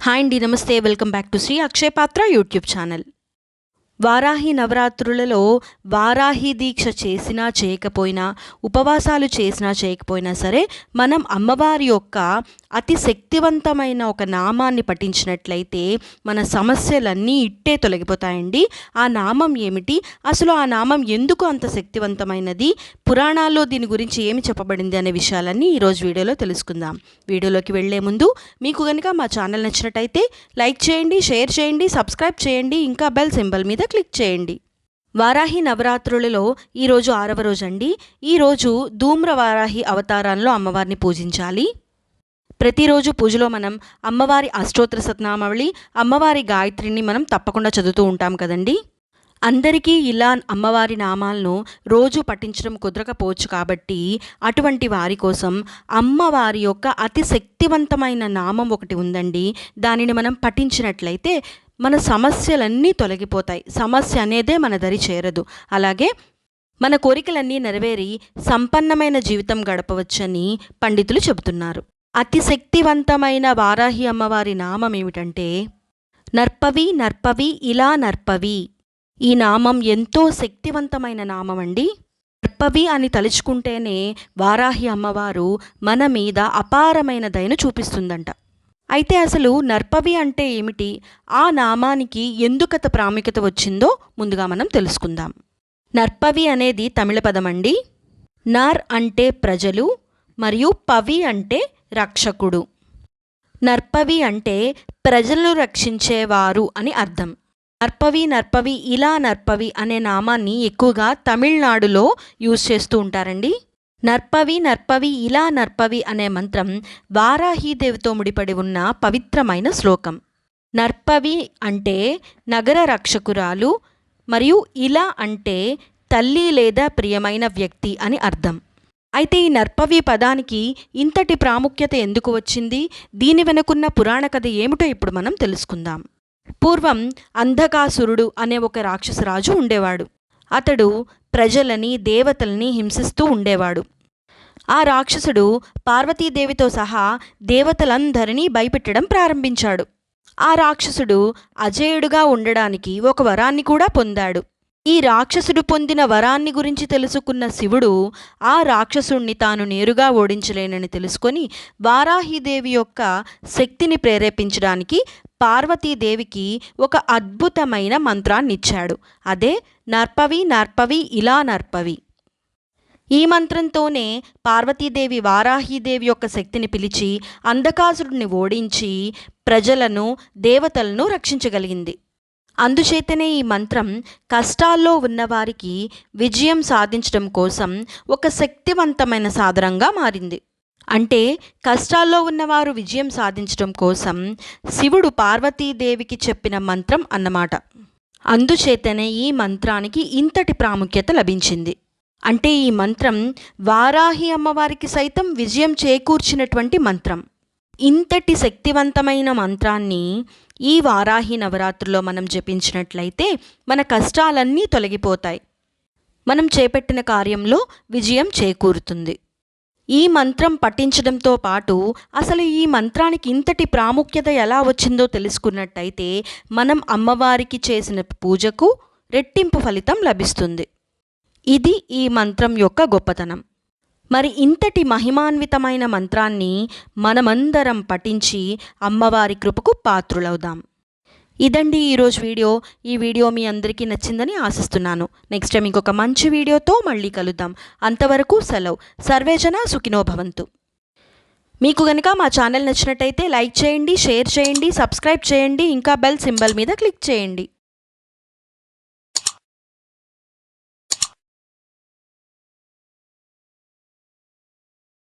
Hi అండి నమస్తే welcome back to Shri Akshay Patra YouTube channel Varahi నవరాత్రులలో వారాహి దీక్ష చేసినా చేయకపోయినా ఉపవాసాలు చేసినా చేయకపోయినా సరే మనం అమ్మవారి యొక్క అతి శక్తివంతమైన ఒక నామాన్ని పఠించినట్లయితే మన సమస్యలన్నీ ఇట్టే తొలగిపోతాయండి. ఆ నామం ఏమిటి? అసలు ఆ నామం ఎందుకు అంత శక్తివంతమైనది? పురాణాల్లో దీని గురించి ఏమి చెప్పబడింది అనే విషయాలన్నీ ఈరోజు వీడియోలో తెలుసుకుందాం. వీడియోలోకి వెళ్ళే ముందు మీకు కనుక మా ఛానల్ నచ్చినట్టయితే లైక్ చేయండి షేర్ చేయండి సబ్స్క్రైబ్ చేయండి ఇంకా బెల్ సింబల్ మీద క్లిక్ చేయండి. వారాహి నవరాత్రులలో ఈరోజు ఆరవ రోజు అండి ఈరోజు ధూమ్ర వారాహి అవతారాల్లో అమ్మవారిని పూజించాలి. ప్రతిరోజు పూజలో మనం అమ్మవారి అష్టోత్తర సతనామావళి అమ్మవారి గాయత్రిని మనం తప్పకుండా చదువుతూ ఉంటాం కదండి. అందరికీ ఇలా అమ్మవారి నామాలను రోజు పఠించడం కుదరకపోవచ్చు కాబట్టి అటువంటి వారి కోసం అమ్మవారి యొక్క అతి శక్తివంతమైన నామం ఒకటి ఉందండి. దానిని మనం పఠించినట్లయితే మన సమస్యలన్నీ తొలగిపోతాయి. సమస్య అనేదే మన దరి చేరదు. అలాగే మన కోరికలన్నీ నెరవేరి సంపన్నమైన జీవితం గడపవచ్చని పండితులు చెబుతున్నారు. అతి శక్తివంతమైన వారాహి అమ్మవారి నామం ఏమిటంటే నర్పవి నర్పవి ఇలా నర్పవి. ఈ నామం ఎంతో శక్తివంతమైన నామం అండి నర్పవి అని తలుచుకుంటేనే వారాహి అమ్మవారు మన మీద అపారమైన దయను చూపిస్తుందంట. అయితే అసలు నర్పవి అంటే ఏమిటి? ఆ నామానికి ఎందుకత ప్రాముఖ్యత వచ్చిందో ముందుగా మనం తెలుసుకుందాం. నర్పవి అనేది తమిళ పదం అండి. నర్ అంటే ప్రజలు మరియు పవి అంటే రక్షకుడు. నర్పవి అంటే ప్రజలను రక్షించేవారు అని అర్థం. నర్పవి నర్పవి ఇలా నర్పవి అనే నామాన్ని ఎక్కువగా తమిళనాడులో యూజ్ చేస్తూ ఉంటారండి. నర్పవి నర్పవి ఇలా నర్పవి అనే మంత్రం వారాహీదేవితో ముడిపడి ఉన్న పవిత్రమైన శ్లోకం. నర్పవి అంటే నగర రక్షకురాలు మరియు ఇలా అంటే తల్లి లేదా ప్రియమైన వ్యక్తి అని అర్థం. అయితే ఈ నర్పవి పదానికి ఇంతటి ప్రాముఖ్యత ఎందుకు వచ్చింది? దీని వెనుకున్న పురాణ కథ ఏమిటో ఇప్పుడు మనం తెలుసుకుందాం. పూర్వం అంధకాసురుడు అనే ఒక రాక్షసరాజు ఉండేవాడు. అతడు ప్రజలని దేవతల్ని హింసిస్తూ ఉండేవాడు. ఆ రాక్షసుడు పార్వతీదేవితో సహా దేవతలందరినీ భయపెట్టడం ప్రారంభించాడు. ఆ రాక్షసుడు అజేయుడుగా ఉండడానికి ఒక వరాన్ని కూడా పొందాడు. ఈ రాక్షసుడు పొందిన వరాన్ని గురించి తెలుసుకున్న శివుడు ఆ రాక్షసుణ్ణి తాను నేరుగా ఓడించలేనని తెలుసుకొని వారాహిదేవి యొక్క శక్తిని ప్రేరేపించడానికి పార్వతీదేవికి ఒక అద్భుతమైన మంత్రాన్ని ఇచ్చాడు అదే నర్పవి నర్పవి ఇలా నర్పవి. ఈ మంత్రంతోనే పార్వతీదేవి వారాహీదేవి యొక్క శక్తిని పిలిచి అంధకాసురుడిని ఓడించి ప్రజలను దేవతలను రక్షించగలిగింది. అందుచేతనే ఈ మంత్రం కష్టాల్లో ఉన్నవారికి విజయం సాధించడం కోసం ఒక శక్తివంతమైన సాధనంగా మారింది. అంటే కష్టాల్లో ఉన్నవారు విజయం సాధించడం కోసం శివుడు పార్వతీదేవికి చెప్పిన మంత్రం అన్నమాట. అందుచేతనే ఈ మంత్రానికి ఇంతటి ప్రాముఖ్యత లభించింది. అంటే ఈ మంత్రం వారాహి అమ్మవారికి సైతం విజయం చేకూర్చినటువంటి మంత్రం. ఇంతటి శక్తివంతమైన మంత్రాన్ని ఈ వారాహి నవరాత్రిలో మనం జపించినట్లయితే మన కష్టాలన్నీ తొలగిపోతాయి. మనం చేపట్టిన కార్యంలో విజయం చేకూరుతుంది. ఈ మంత్రం పఠించడంతో పాటు అసలు ఈ మంత్రానికి ఇంతటి ప్రాముఖ్యత ఎలా వచ్చిందో తెలుసుకున్నట్టయితే మనం అమ్మవారికి చేసిన పూజకు రెట్టింపు ఫలితం లభిస్తుంది. ఇది ఈ మంత్రం యొక్క గొప్పతనం. మరి ఇంతటి మహిమాన్వితమైన మంత్రాన్ని మనమందరం పఠించి అమ్మవారి కృపకు పాత్రులవుదాం. ఇదండి ఈరోజు వీడియో. ఈ వీడియో మీ అందరికీ నచ్చిందని ఆశిస్తున్నాను. నెక్స్ట్ టైం ఇంకొక మంచి వీడియోతో మళ్ళీ కలుద్దాం. అంతవరకు సెలవు. సర్వేజన సుఖినో భవంతు. మీకు కనుక మా ఛానల్ నచ్చినట్టయితే లైక్ చేయండి షేర్ చేయండి సబ్స్క్రైబ్ చేయండి ఇంకా బెల్ సింబల్ మీద క్లిక్ చేయండి.